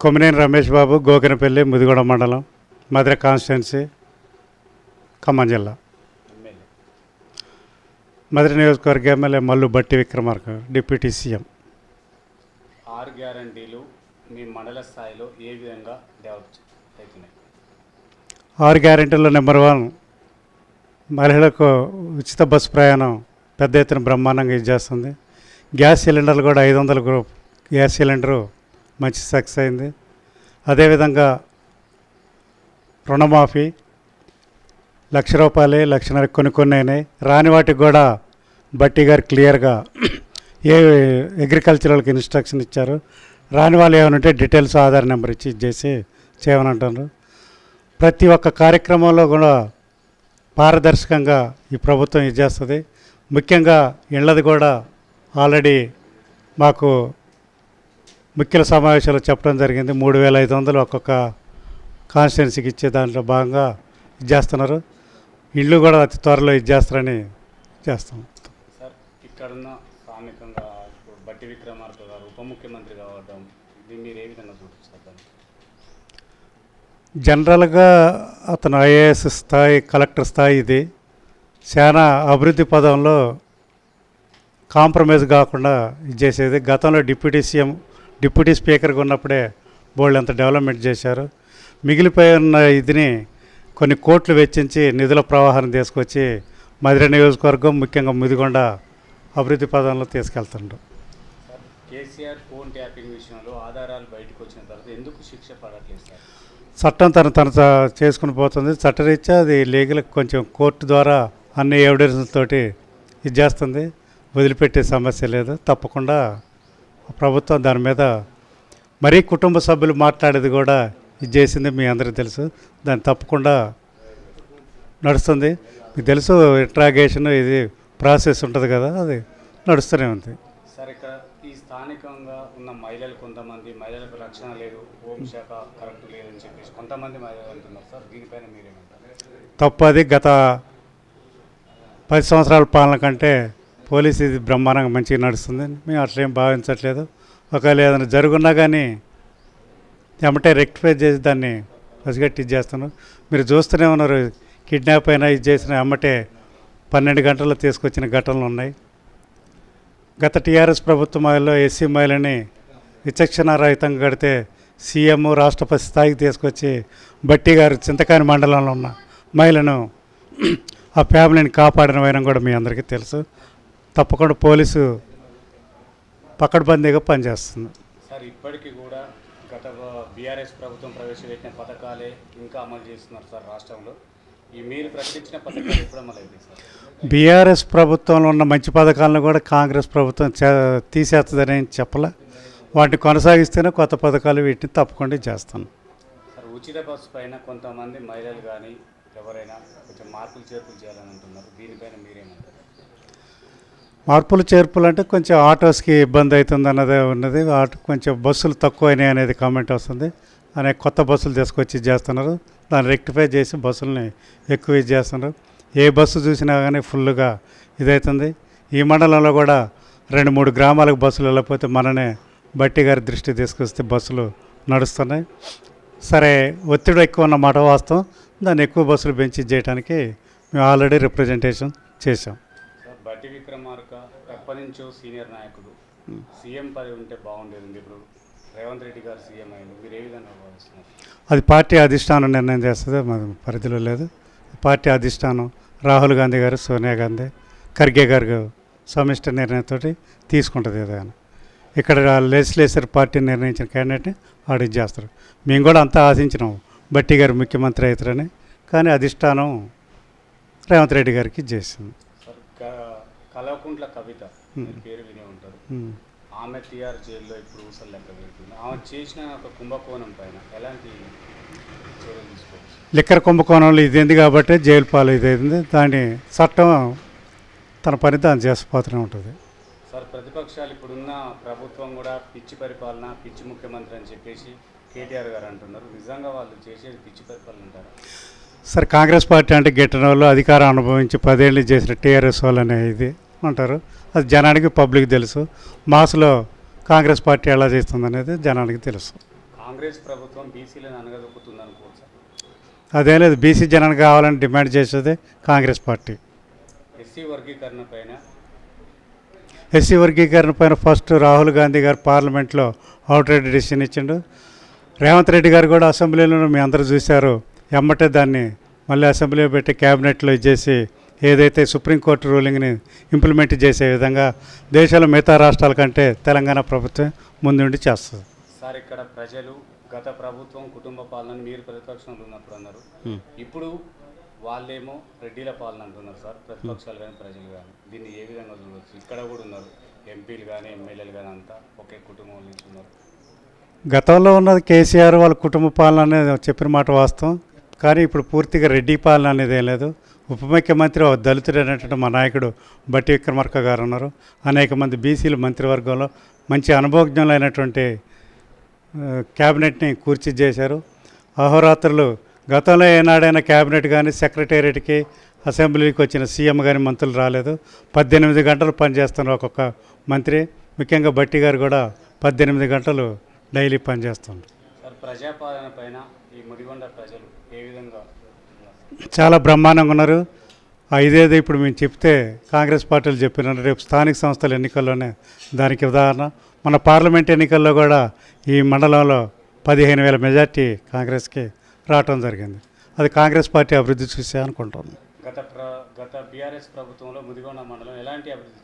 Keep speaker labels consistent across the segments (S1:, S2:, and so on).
S1: కొమ్మినేని రమేష్ బాబు గోకినపల్లి ముదిగూడ మండలం మధుర కాన్స్టిట్యున్సీ ఖమ్మం జిల్లా. మధుర నియోజకవర్గ ఎమ్మెల్యే మల్లు బట్టి విక్రమార్క డిప్యూటీ సీఎం.
S2: ఆరు గ్యారంటీలు మీ మండల స్థాయిలో ఏ విధంగా డెవలప్ అవుతున్నాయి?
S1: ఆరు గ్యారెంటీలో నెంబర్ వన్ మహిళలకు ఉచిత బస్సు ప్రయాణం పెద్ద ఎత్తున బ్రహ్మాండంగా ఇచ్చేస్తుంది గ్యాస్ సిలిండర్లు కూడా ఐదు వందల గ్రూప్ గ్యాస్ సిలిండరు మంచి సక్సెస్ అయింది. అదేవిధంగా రుణమాఫీ లక్ష రూపాయలే లక్షన్నర కొన్ని కొన్ని అయినాయి. రాని వాటికి కూడా బట్టి గారు క్లియర్గా ఏ అగ్రికల్చరల్కి ఇన్స్ట్రక్షన్ ఇచ్చారు. రాని వాళ్ళు ఏమైనా ఉంటే డీటెయిల్స్ ఆధార్ నెంబర్ ఇచ్చి ఇచ్చేసి చేయమని అంటారు ప్రతి ఒక్క కార్యక్రమంలో కూడా పారదర్శకంగా ఈ ప్రభుత్వం ఇది చేస్తుంది. ముఖ్యంగా ఇళ్ళది కూడా ఆల్రెడీ మాకు ముఖ్యుల సమావేశాలు చెప్పడం జరిగింది. మూడు వేల ఐదు వందలు ఒక్కొక్క కాన్స్టిట్యున్సీకి ఇచ్చే దాంట్లో భాగంగా ఇది చేస్తున్నారు. ఇళ్ళు కూడా అతి త్వరలో చేస్తారని చేస్తాం.
S2: సార్ ఇక్కడున్న స్థానికంగా ఇప్పుడు బట్టి విక్రమార్క గారు ఉప ముఖ్యమంత్రి కావడం ఇది మీరు ఏ విధంగా చూపిస్తారు దాన్ని?
S1: జనరల్గా అతను ఐఏఎస్ స్థాయి కలెక్టర్ స్థాయి ఇది. చాలా అభివృద్ధి పదంలో కాంప్రమైజ్ కాకుండా ఇది చేసేది. గతంలో డిప్యూటీ సీఎం డిప్యూటీ స్పీకర్గా ఉన్నప్పుడే బోల్డ్ ఎంత డెవలప్మెంట్ చేశారు. మిగిలిపోయి ఉన్న ఇదిని కొన్ని కోట్లు వెచ్చించి నిధుల ప్రవాహాన్ని తీసుకొచ్చి మధుర నియోజకవర్గం ముఖ్యంగా ముదిగొండ అభివృద్ధి పదంలో తీసుకెళ్తుండ్రు.
S2: కేసీఆర్ ఫోన్ ట్యాపింగ్ విషయంలో ఆధారాలు బయటకు వచ్చిన తర్వాత ఎందుకు శిక్ష పడట్లేదు సార్?
S1: చట్టం తను తను చేసుకుని పోతుంది. చట్టరీత్యా అది లీగల్ కొంచెం కోర్టు ద్వారా అన్ని ఎవిడెన్స్ తోటి ఇది చేస్తుంది. వదిలిపెట్టే సమస్య లేదు. తప్పకుండా ప్రభుత్వం దాని మీద మరీ కుటుంబ సభ్యులు మాట్లాడేది కూడా ఇది చేసింది మీ అందరికీ తెలుసు. దాన్ని తప్పకుండా నడుస్తుంది. మీకు తెలుసు ఇంట్రాగేషన్ ఇది ప్రాసెస్ ఉంటుంది కదా అది నడుస్తూనే ఉంది.
S2: సార్ ఇక్కడ ఈ స్థానికంగా ఉన్న మహిళలు కొంతమంది మహిళలకు రక్షణ లేదు హోంశాఖ కరెక్ట్ లేదని చెప్పేసి కొంతమంది మహిళలు అంటున్నారు సార్. దీనిపైన మీరేమంటారు?
S1: తప్పు అది గత పది సంవత్సరాల పాలన కంటే పోలీస్ ఇది బ్రహ్మాండంగా మంచిగా నడుస్తుంది. మేము అట్లేం భావించట్లేదు. ఒకవేళ ఏదైనా జరుగున్నా కానీ ఎమ్మటే రెక్టిఫై చేసి దాన్ని పసిగట్టి ఇది చేస్తున్నాం. మీరు చూస్తూనే ఉన్నారు. కిడ్నాప్ అయినా ఇది చేసిన ఎమ్మటే పన్నెండు గంటల్లో తీసుకొచ్చిన ఘటనలు ఉన్నాయి. గత టీఆర్ఎస్ ప్రభుత్వం మహిళలో ఎస్సీ మహిళని విచక్షణారహితంగా కడితే సీఎం రాష్ట్రపతి స్థాయికి తీసుకొచ్చి బట్టి గారు చింతకాని మండలంలో ఉన్న మహిళను ఆ ఫ్యామిలీని కాపాడిన వైనం కూడా మీ అందరికీ తెలుసు. తప్పకుండా పోలీసు పకడ్బందీగా పనిచేస్తుంది.
S2: సార్ ఇప్పటికీ కూడా గత బీఆర్ఎస్ ప్రభుత్వం ప్రవేశపెట్టిన పథకాలే ఇంకా అమలు చేస్తున్నారు సార్ రాష్ట్రంలో. ఈ మీరు ప్రకటించిన పథకాలు ఎప్పుడు అమలు అవుతాయి సార్?
S1: బీఆర్ఎస్ ప్రభుత్వంలో ఉన్న మంచి పథకాలను కూడా కాంగ్రెస్ ప్రభుత్వం తీసేస్తుందని చెప్పలే. వాటిని కొనసాగిస్తేనే కొత్త పథకాలు వీటిని తప్పకుండా చేస్తాను.
S2: సార్ ఉచిత బస్సు పైన కొంతమంది మహిళలు కానీ ఎవరైనా కొంచెం మార్పులు చేర్పులు చేయాలని అంటున్నారు. దీనిపైన మీరేమంటారు?
S1: మార్పులు చేర్పులు అంటే కొంచెం ఆటోస్కి ఇబ్బంది అవుతుంది అన్నదే ఉన్నది. ఆటో కొంచెం బస్సులు తక్కువైనాయి అనేది కామెంట్ వస్తుంది. అనే కొత్త బస్సులు తీసుకొచ్చి ఇది చేస్తున్నారు. దాన్ని రెక్టిఫై చేసి బస్సులని ఎక్కువ ఇది చేస్తున్నారు. ఏ బస్సు చూసినా కానీ ఫుల్గా ఇదవుతుంది ఈ మండలంలో కూడా రెండు మూడు గ్రామాలకు బస్సులు వెళ్ళకపోతే మననే బట్టి గారి దృష్టి తీసుకొస్తే బస్సులు నడుస్తున్నాయి. సరే ఒత్తిడి ఎక్కువ ఉన్న మాట వాస్తవం. దాన్ని ఎక్కువ బస్సులు పెంచి చేయడానికి మేము ఆల్రెడీ రిప్రజెంటేషన్ చేసాం
S2: బట్టి విక్రమార్క ఎప్పటి నుంచో సీనియర్ నాయకుడు. సీఎం పదవి ఉంటే బాగుండేది. ఇప్పుడు రేవంత్ రెడ్డి గారు సీఎం అయింది. మీరు ఏ విధంగా భావిస్తున్నారు?
S1: అది పార్టీ అధిష్టానం నిర్ణయం చేస్తుంది మన పరిధిలో లేదు. పార్టీ అధిష్టానం రాహుల్ గాంధీ గారు సోనియా గాంధీ ఖర్గే గారు సమిష్టి నిర్ణయంతో తీసుకుంటుంది ఏదైనా ఇక్కడ లెజిస్లేచర్ పార్టీ నిర్ణయించిన క్యాండిడేట్ని ఆడిట్ చేస్తారు. మేము కూడా అంతా ఆశించినాం. బట్టి గారు ముఖ్యమంత్రి అవుతారని. కానీ అధిష్టానం రేవంత్ రెడ్డి గారికి చేసింది.
S2: కల్వకుంట్ల కవిత మీరు పేరు వినే ఉంటారు. ఆమె టీఆర్ జైల్లో ఇప్పుడు ఊసలు లెక్క పెడుతుంది. ఆమె చేసిన ఒక కుంభకోణం పైన ఎలాంటి చర్యలు తీసుకోవచ్చు?
S1: లిక్కర్ కుంభకోణంలో ఇది ఉంది కాబట్టి జైలు పాలు ఇది అయింది దాన్ని చట్టం తన పని దాన్ని చేసిపోతూనే ఉంటుంది.
S2: సార్ ప్రతిపక్షాలు ఇప్పుడున్న ప్రభుత్వం కూడా పిచ్చి పరిపాలన పిచ్చి ముఖ్యమంత్రి అని చెప్పేసి కేటీఆర్ గారు అంటున్నారు. నిజంగా వాళ్ళు చేసేది పిచ్చి పరిపాలన అంటారా?
S1: సరే కాంగ్రెస్ పార్టీ అంటే గిట్టని వాళ్ళు అధికారం అనుభవించి పదేళ్ళు చేసిన టీఆర్ఎస్ వాళ్ళు అనే ఇది. అంటారు. అది జనానికి పబ్లిక్ తెలుసు. మాస్లో కాంగ్రెస్ పార్టీ ఎలా చేస్తుంది అనేది జనానికి తెలుసు.
S2: కాంగ్రెస్ ప్రభుత్వం బీసీలను అనగదొక్కుతుంది అనుకోవచ్చు
S1: అదే లేదు. బీసీ జనాన్ని కావాలని డిమాండ్ చేసేది కాంగ్రెస్ పార్టీ.
S2: ఎస్సీ వర్గీకరణ పైన?
S1: ఎస్సీ వర్గీకరణ పైన ఫస్ట్ రాహుల్ గాంధీ గారు పార్లమెంట్లో అవుట్ రైట్ డిసిషన్ ఇచ్చిండు. రేవంత్ రెడ్డి గారు కూడా అసెంబ్లీలో మీ అందరూ చూశారు. ఎమ్మటే దాన్ని మళ్ళీ అసెంబ్లీలో పెట్టి క్యాబినెట్లో ఇచ్చేసి ఏదైతే సుప్రీంకోర్టు రూలింగ్ని ఇంప్లిమెంట్ చేసే విధంగా దేశంలో మిగతా రాష్ట్రాల కంటే తెలంగాణ ప్రభుత్వం ముందుండి చేస్తుంది.
S2: సార్ ఇక్కడ ప్రజలు గత ప్రభుత్వం కుటుంబ పాలన మీరు ప్రతిపక్షంలో ఉన్నప్పుడు అన్నారు. ఇప్పుడు వాళ్ళేమో రెడ్డిల పాలన అంటున్నారు సార్ ప్రతిపక్షాలు కానీ ప్రజలు కానీ. దీన్ని ఏ విధంగా చూడవచ్చు ఇక్కడ కూడా ఉన్నారు. ఎంపీలు కానీ ఎమ్మెల్యేలు కానీ అంతా ఒకే కుటుంబం నుంచి ఉన్నారు.
S1: గతంలో ఉన్నది కేసీఆర్ వాళ్ళ కుటుంబ పాలన అనేది చెప్పిన మాట వాస్తవం. కానీ ఇప్పుడు పూర్తిగా రెడ్డి పాలన అనేది ఏం లేదు. ఉప ముఖ్యమంత్రి ఒక దళితుడు అనేటువంటి మా నాయకుడు బట్టి విక్రమార్క గారు ఉన్నారు. అనేక మంది బీసీలు మంత్రివర్గంలో మంచి అనుభవజ్ఞులైనటువంటి క్యాబినెట్ని కూర్చి చేశారు. అహోరాత్రులు గతంలో ఏనాడైనా క్యాబినెట్ కానీ సెక్రటేరియట్కి అసెంబ్లీకి వచ్చిన సీఎం కానీ మంత్రులు రాలేదు. పద్దెనిమిది గంటలు పనిచేస్తున్నారు ఒక్కొక్క మంత్రి ముఖ్యంగా బట్టి గారు కూడా పద్దెనిమిది గంటలు డైలీ పనిచేస్తున్నారు
S2: ప్రజాపాలన పైన ఈ ముదిగొండ ప్రజలు ఏ విధంగా
S1: చాలా బ్రహ్మాండంగా ఉన్నారు. ఇదేదో ఇప్పుడు మేము చెప్తే కాంగ్రెస్ పార్టీలు చెప్పినారు రేపు స్థానిక సంస్థల ఎన్నికల్లోనే దానికి ఉదాహరణ. మన పార్లమెంట్ ఎన్నికల్లో కూడా ఈ మండలంలో పదిహేను వేల మెజార్టీ కాంగ్రెస్కి రావటం జరిగింది. అది కాంగ్రెస్ పార్టీ అభివృద్ధి చూసే అనుకుంటున్నాను
S2: గత ప్ర గత బీఆర్ఎస్ ప్రభుత్వంలో ముదిగొండ మండలం ఎలాంటి అభివృద్ధి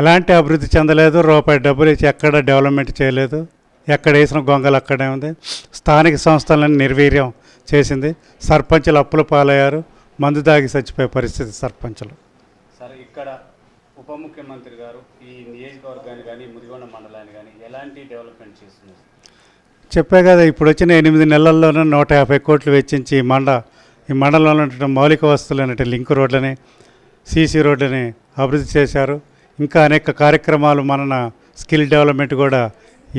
S1: ఎలాంటి అభివృద్ధి చెందలేదు. రూపాయి డబ్బులు ఇచ్చి ఎక్కడ డెవలప్మెంట్ చేయలేదు. ఎక్కడ వేసిన గొంగలు అక్కడే ఉంది. స్థానిక సంస్థలను నిర్వీర్యం చేసింది. సర్పంచులు అప్పుల పాలయ్యారు. మందు దాగి చచ్చిపోయే పరిస్థితి సర్పంచులు.
S2: సార్ ఇక్కడ ఉప ముఖ్యమంత్రి గారు ఈ నియోజకవర్గాన్ని కానీ ముదిగొండ మండలాన్ని కానీ ఎలాంటి డెవలప్మెంట్ చేస్తున్నారు?
S1: చెప్పే కదా ఇప్పుడు వచ్చిన ఎనిమిది నెలల్లోనే నూట యాభై కోట్లు వెచ్చించి ఈ మండ ఈ మండలంలో ఉన్నటువంటి మౌలిక వస్తువులైనటువంటి లింక్ రోడ్లని సీసీ రోడ్లని అభివృద్ధి చేశారు. ఇంకా అనేక కార్యక్రమాలు మన స్కిల్ డెవలప్మెంట్ కూడా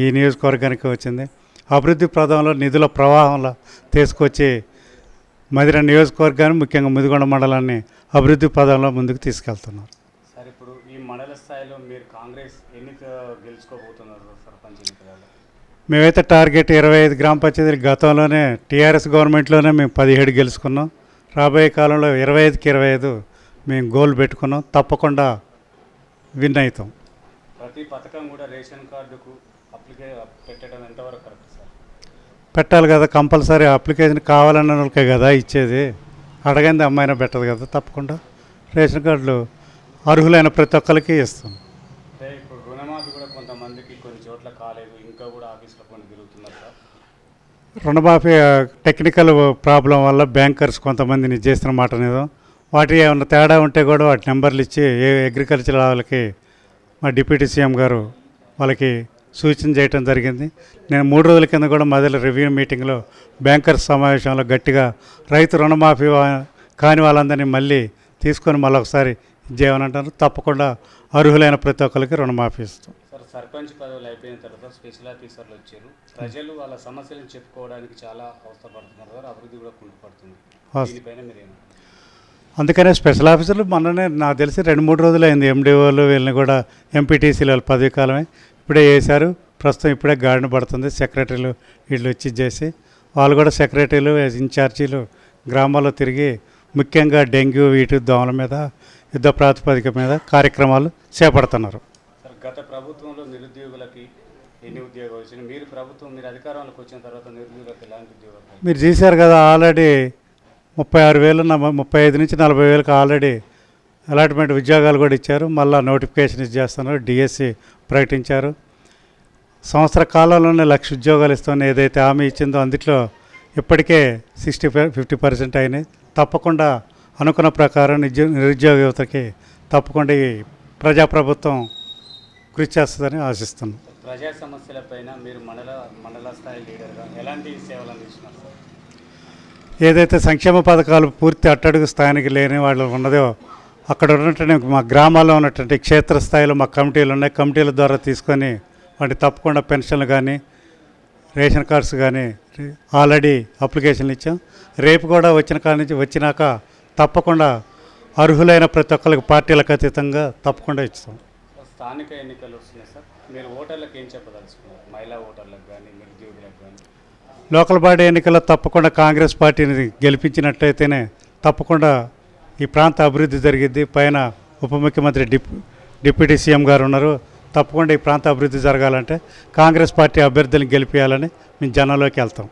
S1: ఈ నియోజకవర్గానికి వచ్చింది. అభివృద్ధి ప్రదంలో నిధుల ప్రవాహంలో తీసుకొచ్చి మదిర నియోజకవర్గాన్ని ముఖ్యంగా ముదిగొండ మండలాన్ని అభివృద్ధి పదంలో ముందుకు తీసుకెళ్తున్నారు.
S2: సార్ ఇప్పుడు ఈ మండల స్థాయిలో మీరు కాంగ్రెస్ ఎన్నిక గెలుచుకోబోతున్నారు సర్పంచ్ ఎన్నికలలో?
S1: మేమైతే టార్గెట్ ఇరవై ఐదు గ్రామ పంచాయతీలు గతంలోనే టీఆర్ఎస్ గవర్నమెంట్లోనే మేము పదిహేడు గెలుచుకున్నాం. రాబోయే కాలంలో ఇరవై ఐదుకి ఇరవై ఐదు మేము గోల్ పెట్టుకున్నాం. తప్పకుండా విన్ అవుతాం.
S2: ప్రతి పథకం కూడా రేషన్ కార్డుకు అప్లికే పెట్టడం ఎంతవరకు కరెక్ట్ సార్?
S1: పెట్టాలి కదా కంపల్సరీ అప్లికేషన్ కావాలన్న వాళ్ళకే కదా ఇచ్చేది. అడగంది అమ్మాయినా పెట్టదు కదా తప్పకుండా. రేషన్ కార్డులు అర్హులైన ప్రతి ఒక్కరికి ఇస్తాం.
S2: అంటే ఇప్పుడు రుణమాఫీ కూడా కొంతమందికి కొన్ని చోట్ల కాలేదు ఇంకా కూడా ఆఫీసులో కొన్ని తిరుగుతున్నారు సార్.
S1: రుణమాఫీ ఆ, టెక్నికల్ ప్రాబ్లం వల్ల బ్యాంకర్స్ కొంతమందిని చేస్తున్న మాట నిజం వాటి ఏమన్నా తేడా ఉంటే కూడా వాటి నెంబర్లు ఇచ్చి ఏ అగ్రికల్చర్ వాళ్ళకి మా డిప్యూటీ సీఎం గారు వాళ్ళకి సూచన చేయటం జరిగింది. నేను మూడు రోజుల కింద కూడా మొదలు రివ్యూ మీటింగ్లో బ్యాంకర్స్ సమావేశంలో గట్టిగా రైతు రుణమాఫీ కాని వాళ్ళందరినీ మళ్ళీ తీసుకొని మళ్ళీ ఒకసారి తప్పకుండా అర్హులైన ప్రతి ఒక్కరికి రుణమాఫీ ఇస్తాం.
S2: సార్ సర్పంచ్ పదవులు అయిపోయిన తర్వాత స్పెషల్ ఆఫీసర్లు వచ్చారు. ప్రజలు వాళ్ళ సమస్యలను చెప్పుకోవడానికి చాలా అవసరపడుతున్నారు సార్ అభివృద్ధి కూడా కుంటుపడుతుంది.
S1: అందుకనే స్పెషల్ ఆఫీసర్లు మొన్ననే నాకు తెలిసి రెండు మూడు రోజులు అయింది ఎండిఓలు వీళ్ళని కూడా ఎంపీటీసీలు వాళ్ళ పదవి కాలమే. ఇప్పుడే వేశారు. ప్రస్తుతం ఇప్పుడే గాడిన పడుతుంది. సెక్రటరీలు వీళ్ళు వచ్చి చేసి వాళ్ళు కూడా సెక్రటరీలు ఇన్ఛార్జీలు గ్రామాల్లో తిరిగి ముఖ్యంగా డెంగ్యూ వీటి దోమల మీద యుద్ధ ప్రాతిపదిక మీద కార్యక్రమాలు చేపడుతున్నారు.
S2: సార్ గత ప్రభుత్వంలో నిరుద్యోగులకి ఎన్ని ఉద్యోగాలు మీరు ప్రభుత్వం మీరు అధికారంలోకి వచ్చిన తర్వాత నిరుద్యోగులకు ఎలాంటి ఉద్యోగాలు?
S1: మీరు చూశారు కదా ఆల్రెడీ ముప్పై ఆరు వేలు ముప్పై ఐదు నుంచి నలభై వేలకు ఆల్రెడీ అలాట్మెంట్ ఉద్యోగాలు కూడా ఇచ్చారు. మళ్ళీ నోటిఫికేషన్ ఇచ్చేస్తున్నారు. డిఎస్సి ప్రకటించారు. సంవత్సర కాలంలోనే లక్ష ఉద్యోగాలు ఇస్తామని ఏదైతే హామీ ఇచ్చిందో అందుట్లో ఇప్పటికే సిక్స్టీ ఫిఫ్టీ పర్సెంట్ అయినాయి. తప్పకుండా అనుకున్న ప్రకారం నిజ నిరుద్యోగ యువతకి తప్పకుండా ఈ ప్రజాప్రభుత్వం కృషి చేస్తుందని ఆశిస్తున్నాం.
S2: ప్రజా సమస్యలపైన మీరు మండల మండల స్థాయి లీడర్గా ఎలాంటి సేవలు అందిస్తున్నారు
S1: ఏదైతే సంక్షేమ పథకాలు పూర్తి అట్టడుగు స్థాయికి లేని వాళ్ళు ఉన్నదో అక్కడ ఉన్నటువంటి మా గ్రామాల్లో ఉన్నటువంటి క్షేత్రస్థాయిలో మా కమిటీలు ఉన్నాయి. కమిటీల ద్వారా తీసుకొని వాటి తప్పకుండా పెన్షన్లు కానీ రేషన్ కార్డ్స్ కానీ ఆల్రెడీ అప్లికేషన్లు ఇచ్చాం. రేపు కూడా వచ్చిన కాడి నుంచి వచ్చినాక తప్పకుండా అర్హులైన ప్రతి ఒక్కరికి పార్టీలకు అతీతంగా తప్పకుండా ఇస్తాం.
S2: స్థానిక ఎన్నికలు వస్తున్నాయి సార్. మీరు ఓటర్లకు ఏం చెప్పదలుచుకున్నారు? మహిళా ఓటర్లకు కానీ నిరుద్యోగులకు కానీ?
S1: లోకల్ బాడీ ఎన్నికల్లో తప్పకుండా కాంగ్రెస్ పార్టీని గెలిపించినట్లయితేనే తప్పకుండా ఈ ప్రాంత అభివృద్ధి జరిగిద్ది. పైన ఉప ముఖ్యమంత్రి డిప్ డిప్యూటీ సీఎం గారు ఉన్నారు. తప్పకుండా ఈ ప్రాంత అభివృద్ధి జరగాలంటే కాంగ్రెస్ పార్టీ అభ్యర్థులను గెలిపించాలని మేము జనంలోకి వెళ్తాం.